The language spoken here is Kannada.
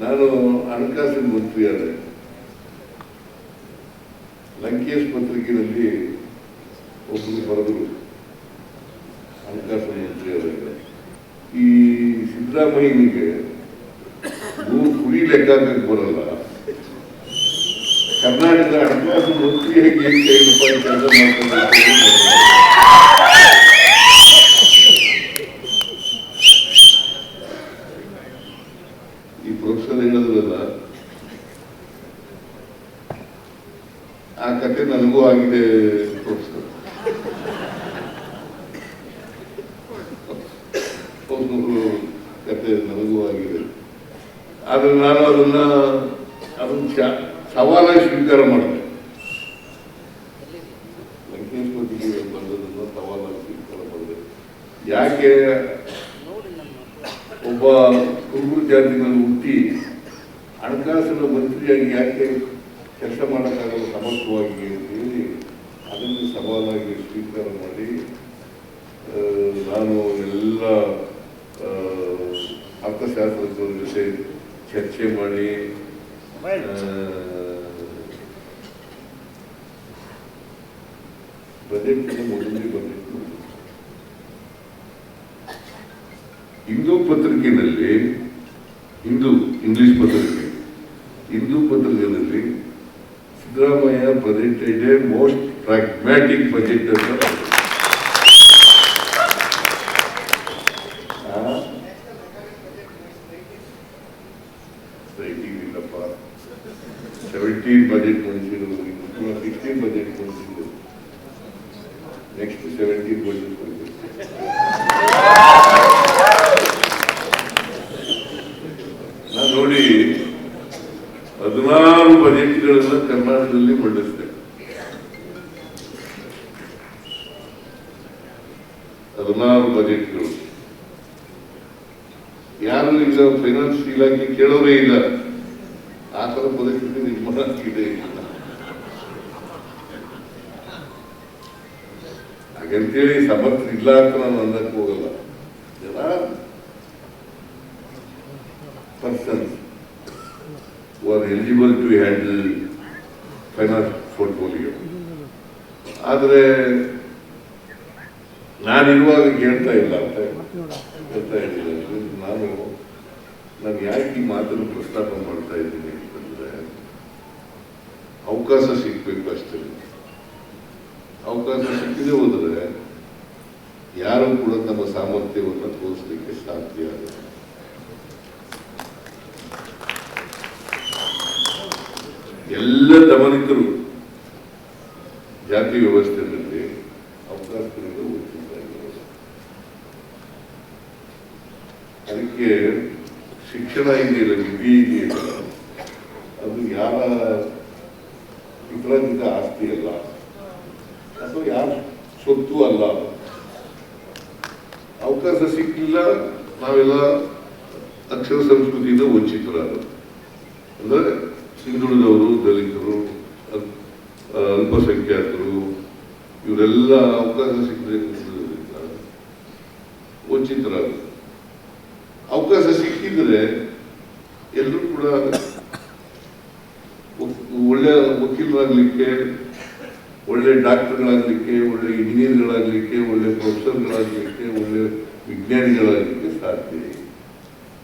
ನಾನು ಹಣಕಾಸಿನ ಮಂತ್ರಿಯಾದೆ ಲಂಕೇಶ್ ಪತ್ರಿಕೆಯಲ್ಲಿ ಒಬ್ಬರು ಬರೆದರು. ಹಣಕಾಸಿನ ಮಂತ್ರಿಯಾದಾಗ ಈ ಸಿದ್ದರಾಮಯ್ಯನಿಗೆ ಮೂರು ಕುಡಿ ಲೆಕ್ಕ ಹಾಕಕ್ ಬರಲ್ಲ. ಕರ್ನಾಟಕದ ಹಣಕಾಸು ಮಂತ್ರಿಯಾಗಿ ಐದು ರೂಪಾಯಿ ಕೆಲಸ ಮಾಡ್ತಾರೆ ಈ ಪ್ರೊಫೆಸರ್ ಹೇಳಿದ್ರಲ್ಲ ಆ ಕತೆ ನನಗೂ ಆಗಿದೆ ಪ್ರೊಫೆಸರ್ ಕತೆ ನನಗೂ ಆಗಿದೆ. ಆದ್ರೆ ನಾನು ಅದನ್ನ ಅದನ್ನ ಸವಾಲಾಗಿ ಸ್ವೀಕಾರ ಮಾಡಿದೆ ಮಟ್ಟಿಗೆ ಬಂದದನ್ನ ಸವಾಲಾಗಿ ಸ್ವೀಕಾರ ಮಾಡಿದೆ ಯಾಕೆ ಒಬ್ಬ ಕುರುಬರು ಜಾತಿನಲ್ಲಿ ಹುಟ್ಟಿ ಹಣಕಾಸಿನ ಮಂತ್ರಿಯಾಗಿ ಯಾಕೆ ಕೆಲಸ ಮಾಡೋಕ್ಕಾಗಲ್ಲ ಸಮರ್ಥವಾಗಿ ಅಂತ ಹೇಳಿ ಅದನ್ನು ಸವಾಲಾಗಿ ಸ್ವೀಕಾರ ಮಾಡಿ ನಾನು ಎಲ್ಲ ಅರ್ಥಶಾಸ್ತ್ರಜ್ಞರ ಜೊತೆ ಚರ್ಚೆ ಮಾಡಿ ಬಜೆಟ್ ಮೊದಲನೇ ಬಜೆಟ್ ಹಿಂದೂ ಪತ್ರಿಕೆಯಲ್ಲಿ ಹಿಂದೂ ಇಂಗ್ಲಿಷ್ ಪತ್ರಿಕೆ, ಹಿಂದೂ ಪತ್ರಿಕೆಯಲ್ಲಿ ಸಿದ್ದರಾಮಯ್ಯ ಬಜೆಟ್ ಇದೆ ಮೋಸ್ಟ್ ಪ್ರಾಗ್ಮ್ಯಾಟಿಕ್ ಬಜೆಟ್ ಅಂತ ಇಲ್ಲಪ್ಪ. ಬಜೆಟ್ ಮಂಡಿಸಿದ್ರು ಸಿಕ್ಸ್ಟೀನ್ ಬಜೆಟ್ ಮಂಡಿಸಿದ್ರು ನೆಕ್ಸ್ಟ್ ಸೆವೆಂಟೀನ್ ಬಜೆಟ್ ನೋಡಿ ಹದಿನಾರು ಬಜೆಟ್ಗಳನ್ನ ಕರ್ನಾಟಕದಲ್ಲಿ ಮಂಡಿಸಿದೆ. ಹದಿನಾರು ಬಜೆಟ್ಗಳು ಯಾರು ಈಗ ಫೈನಾನ್ಸ್ ಇಲಾಖೆ ಕೇಳೋರೇ ಇಲ್ಲ. ಆ ಥರ ಪರಿಸ್ಥಿತಿ ನಿರ್ಮಾಣ ಇದೆ ಹಾಗಂತೇಳಿ ಸಮರ್ಥ ಇಲ್ಲ ಅಂತ ನಾನು ಅಂದಕ್ಕೆ ಹೋಗಲ್ಲ. Persons who are eligible to handle finance portfolio. ಆದರೆ ನಾನಿರುವಾಗ ಕೇಳ್ತಾ ಇಲ್ಲ ಅಂತ ಹೇಳ್ತಾ ಇದ್ದೀನಿ. ನಾನು ನಾನು ಯಾಕೆ ಈ ಮಾತನ್ನು ಪ್ರಸ್ತಾಪ ಮಾಡ್ತಾ ಇದ್ದೀನಿ ಅಂತಂದರೆ, ಅವಕಾಶ ಸಿಗಬೇಕು ಅಷ್ಟೇ. ಅವಕಾಶ ಸಿಕ್ಕದೆ ಹೋದರೆ ಯಾರು ಕೂಡ ತಮ್ಮ ಸಾಮರ್ಥ್ಯವನ್ನು ತೋರಿಸಲಿಕ್ಕೆ ಸಾಧ್ಯ ಆಗಲ್ಲ. ಎಲ್ಲ ದಮನಿತರು ಜಾತಿ ವ್ಯವಸ್ಥೆಯಲ್ಲಿ ಅವಕಾಶಗಳಿಂದ ಅದಕ್ಕೆ ಶಿಕ್ಷಣ ಇದೆಯಲ್ಲ ವಿಧಿ ಇದೆಯಲ್ಲ ಅದು ಯಾರ ವಿಪರೀತ ಆಸ್ತಿ ಅಲ್ಲ. ಅಥವಾ ಯಾರ ಸ್ವತ್ತು ಅಲ್ಲ. ಅವಕಾಶ ಸಿಕ್ಕಿಲ್ಲ, ನಾವೆಲ್ಲ ಅಕ್ಷರ ಸಂಸ್ಕೃತಿಯಿಂದ ವಂಚಿತರಾದ ಅಂದ್ರೆ ಹಿಂದುಳಿದವರು ದಲಿತರು ಅಲ್- ಅಲ್ಪಸಂಖ್ಯಾತರು, ಇವರೆಲ್ಲ ಅವಕಾಶ ಸಿಕ್ಕದೆ ವಂಚಿತರಾಗುತ್ತೆ ಅವಕಾಶ ಸಿಕ್ಕಿದ್ರೆ ಎಲ್ಲರೂ ಕೂಡ ಒಳ್ಳೆ ವಕೀಲರಾಗಲಿಕ್ಕೆ, ಒಳ್ಳೆ ಡಾಕ್ಟರ್ಗಳಾಗಲಿಕ್ಕೆ, ಒಳ್ಳೆ ಇಂಜಿನಿಯರ್ಗಳಾಗಲಿಕ್ಕೆ, ಒಳ್ಳೆ ಪ್ರೊಫೆಸರ್ಗಳಾಗಲಿಕ್ಕೆ, ಒಳ್ಳೆ ವಿಜ್ಞಾನಿಗಳಾಗಲಿಕ್ಕೆ ಸಾಧ್ಯ